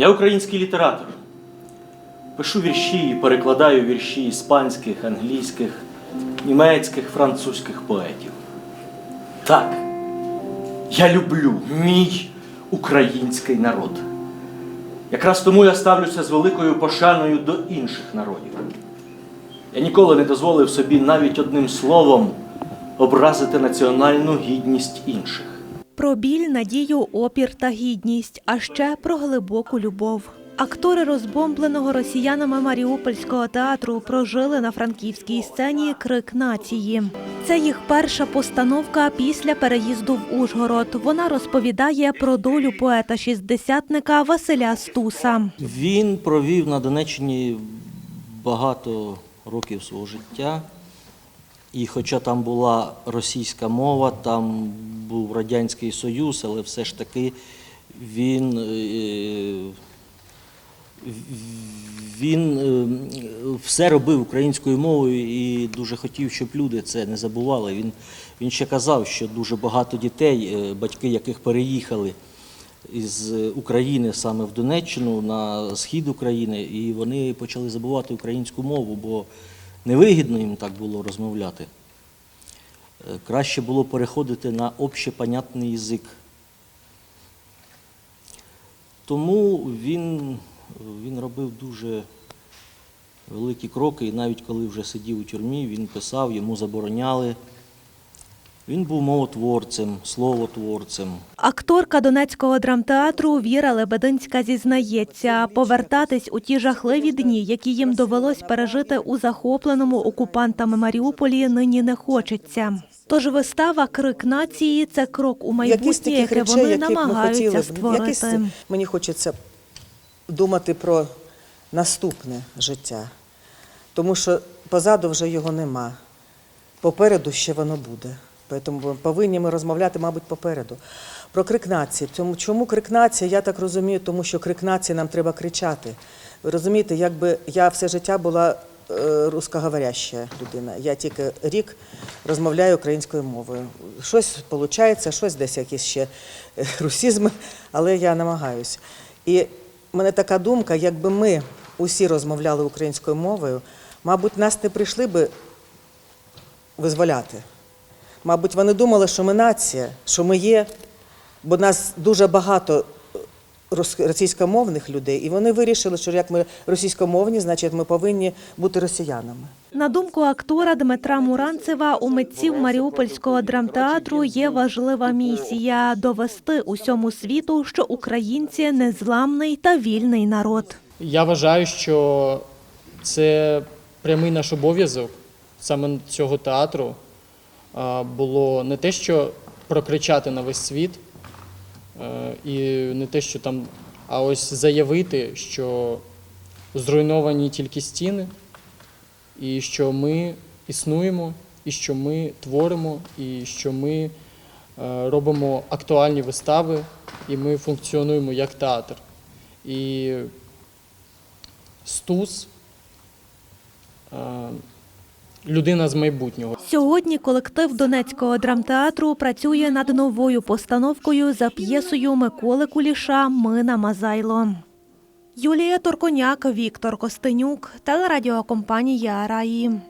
Я український літератор. Пишу вірші і перекладаю вірші іспанських, англійських, німецьких, французьких поетів. Так, я люблю мій український народ. Якраз тому я ставлюся з великою пошаною до інших народів. Я ніколи не дозволив собі навіть одним словом образити національну гідність інших. Про біль, надію, опір та гідність, а ще про глибоку любов. Актори розбомбленого росіянами Маріупольського театру прожили на франківській сцені Крик нації. Це їх перша постановка після переїзду в Ужгород. Вона розповідає про долю поета-шістдесятника Василя Стуса. Він провів на Донеччині багато років свого життя. І хоча там була російська мова, там був Радянський Союз, але все ж таки він, е, він е, все робив українською мовою і дуже хотів, щоб люди це не забували. Він, він ще казав, що дуже багато дітей, е, батьки яких переїхали із України саме в Донеччину на схід України, і вони почали забувати українську мову, бо невигідно їм так було розмовляти. Е, Краще було переходити на общепонятний язик. Тому він, він робив дуже великі кроки, і навіть коли вже сидів у тюрмі, він писав, йому забороняли. Він був мовотворцем, словотворцем. Акторка Донецького драмтеатру Віра Лебединська зізнається, повертатись у ті жахливі дні, які їм довелось пережити у захопленому окупантами Маріуполі, нині не хочеться. Тож вистава Крик нації це крок у майбутнє, яке речей, вони намагаються хотіли створити. Якісь, мені хочеться думати про наступне життя, тому що позаду вже його нема. Попереду ще воно буде. Тому повинні ми розмовляти, мабуть, попереду. Про крик нації. Чому крик нації? Я так розумію, тому що крик нації нам треба кричати. Ви розумієте, якби я все життя була е, русскоговоряща людина. Я тільки рік розмовляю українською мовою. Щось виходить, щось десь якісь ще е, русізми, але я намагаюсь. І в мене така думка, якби ми усі розмовляли українською мовою, мабуть, нас не прийшли би визволяти. Мабуть, вони думали, що ми нація, що ми є, бо нас дуже багато рос- російськомовних людей, і вони вирішили, що як ми російськомовні, значить ми повинні бути росіянами. На думку актора Дмитра Муранцева, у митців Маріупольського драмтеатру є важлива місія довести усьому світу, що українці незламний та вільний народ. Я вважаю, що це прямий наш обов'язок саме цього театру було не те, що прокричати на весь світ, е, і не те, що там, а ось заявити, що зруйновані тільки стіни, і що ми існуємо, і що ми творимо, і що ми е, робимо актуальні вистави, і ми функціонуємо як театр. І Стус е, людина з майбутнього. Сьогодні колектив Донецького драмтеатру працює над новою постановкою за п'єсою Миколи Куліша Мина Мазайло. Юлія Торконяк, Віктор Костенюк, телерадіокомпанія Раї.